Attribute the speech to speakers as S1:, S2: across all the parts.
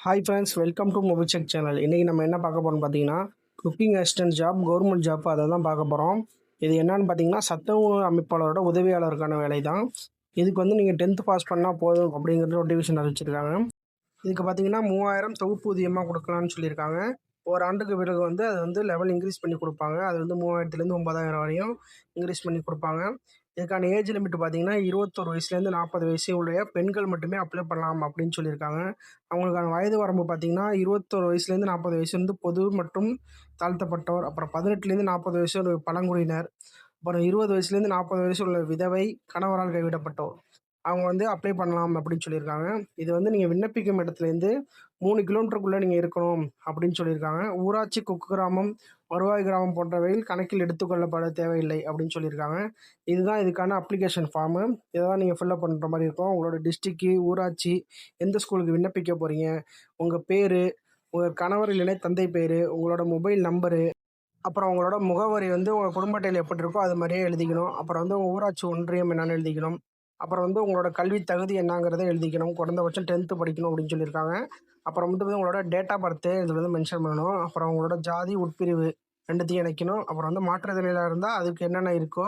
S1: Hi friends welcome to mobile check channel இன்றைக்கி நம்ம என்ன பார்க்க போகிறோம்னு பார்த்தீங்கன்னா cooking assistant job government job அதை தான் பார்க்க போகிறோம் இது என்னன்னு பார்த்தீங்கன்னா சத்தவு அமைப்பாளரோட உதவியாளருக்கான வேலை தான் இதுக்கு வந்து நீங்கள் டென்த்து பாஸ் பண்ணால் போதும் அப்படிங்கிறது நோட்டிஃபிகேஷன் அறிவிச்சிருக்காங்க இதுக்கு பார்த்தீங்கன்னா மூவாயிரம் தொகுப்பூதியமாக கொடுக்கலாம்னு சொல்லியிருக்காங்க. ஒரு ஆண்டுக்கு பிறகு வந்து அது வந்து லெவல் இன்க்ரீஸ் பண்ணி கொடுப்பாங்க. அது வந்து மூவாயிரத்துலேருந்து ஒன்பதாயிரம் வரையும் இன்க்ரீஸ் பண்ணி கொடுப்பாங்க. இதுக்கான ஏஜ் லிமிட் பார்த்தீங்கன்னா இருபத்தொரு வயசுலேருந்து நாற்பது வயசு உடைய பெண்கள் மட்டுமே அப்ளை பண்ணலாம் அப்படின்னு சொல்லியிருக்காங்க. அவங்களுக்கான வயது வரம்பு பார்த்தீங்கன்னா இருபத்தொரு வயசுலேருந்து நாற்பது வயசு வந்து பொது மற்றும் தாழ்த்தப்பட்டோர் அப்புறம் பதினெட்டுலேருந்து நாற்பது வயசு ஒரு பழங்குடியினர் அப்புறம் இருபது வயசுலேருந்து நாற்பது வயசு உள்ள விதவை கணவரால் கைவிடப்பட்டோர். அவங்க வந்து அப்ளை பண்ணலாம் அப்படின்னு சொல்லியிருக்காங்க. இது வந்து நீங்கள் விண்ணப்பிக்கும் இடத்துலேருந்து மூணு கிலோமீட்டருக்குள்ளே நீங்கள் இருக்கணும் அப்படின்னு சொல்லியிருக்காங்க. ஊராட்சி குக்கிராமம் வருவாய் கிராமம் போன்றவையில் கணக்கில் எடுத்துக்கொள்ளப்பட தேவையில்லை அப்படின்னு சொல்லியிருக்காங்க. இதுதான் இதுக்கான அப்ளிகேஷன் ஃபார்மு இதை தான் நீங்கள் ஃபில்அப் பண்ணுற மாதிரி இருக்கும். உங்களோட டிஸ்ட்ரிக்கு ஊராட்சி எந்த ஸ்கூலுக்கு விண்ணப்பிக்க போகிறீங்க உங்கள் பேர் உங்கள் கணவர் இல்லைன்னா தந்தை பேர் உங்களோட மொபைல் நம்பரு அப்புறம் உங்களோட முகவரி வந்து உங்கள் குடும்ப அட்டையில் எப்படி இருக்கோ அது மாதிரியே எழுதிக்கணும். அப்புறம் வந்து உங்கள் ஊராட்சி ஒன்றியம் என்னென்னு எழுதிக்கணும். அப்புறம் வந்து உங்களோட கல்வி தகுதி என்னங்கிறத எழுதிக்கணும். குறைந்தபட்சம் டென்த்து படிக்கணும் அப்படின்னு சொல்லியிருக்காங்க. அப்புறம் வந்து உங்களோட டேட் ஆஃப் பர்த்து இதில் வந்து மென்ஷன் பண்ணணும். அப்புறம் உங்களோட ஜாதி உட்பிரிவு ரெண்டுத்தையும் இணைக்கணும். அப்புறம் வந்து மாற்றுத்திறனாளியாக இருந்தால் அதுக்கு என்னென்ன இருக்கோ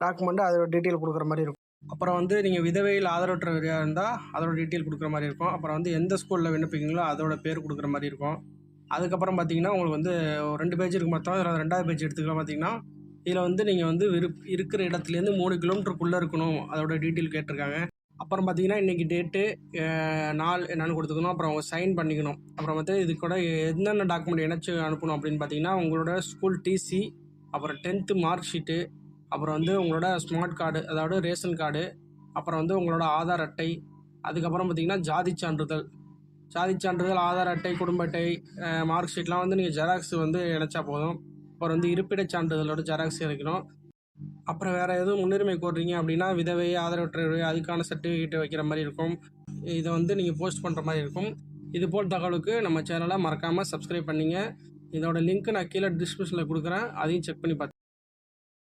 S1: டாக்குமெண்ட்டு அதோட டீட்டெயில் கொடுக்குற மாதிரி இருக்கும். அப்புறம் வந்து நீங்கள் விதவையில் ஆதரவற்றவராக இருந்தால் அதோட டீட்டெயில் கொடுக்குற மாதிரி இருக்கும். அப்புறம் வந்து எந்த ஸ்கூலில் விண்ணப்பிங்களோ அதோட பேர் கொடுக்குற மாதிரி இருக்கும். அதுக்கப்புறம் பார்த்தீங்கன்னா உங்களுக்கு வந்து ஒரு ரெண்டு பேஜ் இருக்கு மொத்தம். ரெண்டாவது பேஜ் எடுத்துக்கலாம் பார்த்தீங்கன்னா இதில் வந்து நீங்கள் வந்து விருப் இருக்கிற இடத்துலேருந்து மூணு கிலோமீட்டருக்குள்ளே இருக்கணும். அதோட டீட்டெயில் கேட்டிருக்காங்க. அப்புறம் பார்த்தீங்கன்னா இன்றைக்கி டேட்டு நாள் என்னென்னு கொடுத்துக்கணும். அப்புறம் அவங்க சைன் பண்ணிக்கணும். அப்புறம் வந்து இது கூட என்னென்ன டாக்குமெண்ட் இணைச்சி அனுப்பணும் அப்படின்னு பார்த்தீங்கன்னா உங்களோட ஸ்கூல் டிசி அப்புறம் டென்த்து மார்க் ஷீட்டு அப்புறம் வந்து உங்களோட ஸ்மார்ட் கார்டு அதாவது ரேஷன் கார்டு அப்புறம் வந்து உங்களோட ஆதார் அட்டை அதுக்கப்புறம் பார்த்தீங்கன்னா ஜாதி சான்றிதழ். ஜாதி சான்றிதழ் ஆதார் அட்டை குடும்ப அட்டை மார்க் ஷீட்லாம் வந்து நீங்கள் ஜெராக்ஸ் வந்து இணைச்சா போதும். அப்புறம் வந்து இருப்பிடச் சான்றிதழோட ஜெராக்ஸ் எடுக்கணும் அப்புறம் வேறு எதுவும் முன்னுரிமை கோடுறீங்க அப்படின்னா விதவை ஆதரவற்றவை அதுக்கான சர்டிஃபிகேட் வைக்கிற மாதிரி இருக்கும். இதை வந்து நீங்கள் போஸ்ட் பண்ணுற மாதிரி இருக்கும். இது போல் தகவலுக்கு நம்ம சேனலை மறக்காமல் சப்ஸ்கிரைப் பண்ணிங்க. இதோட லிங்க் நான் கீழே டிஸ்கிரிப்ஷனில் கொடுக்குறேன். அதையும் செக் பண்ணி பார்த்து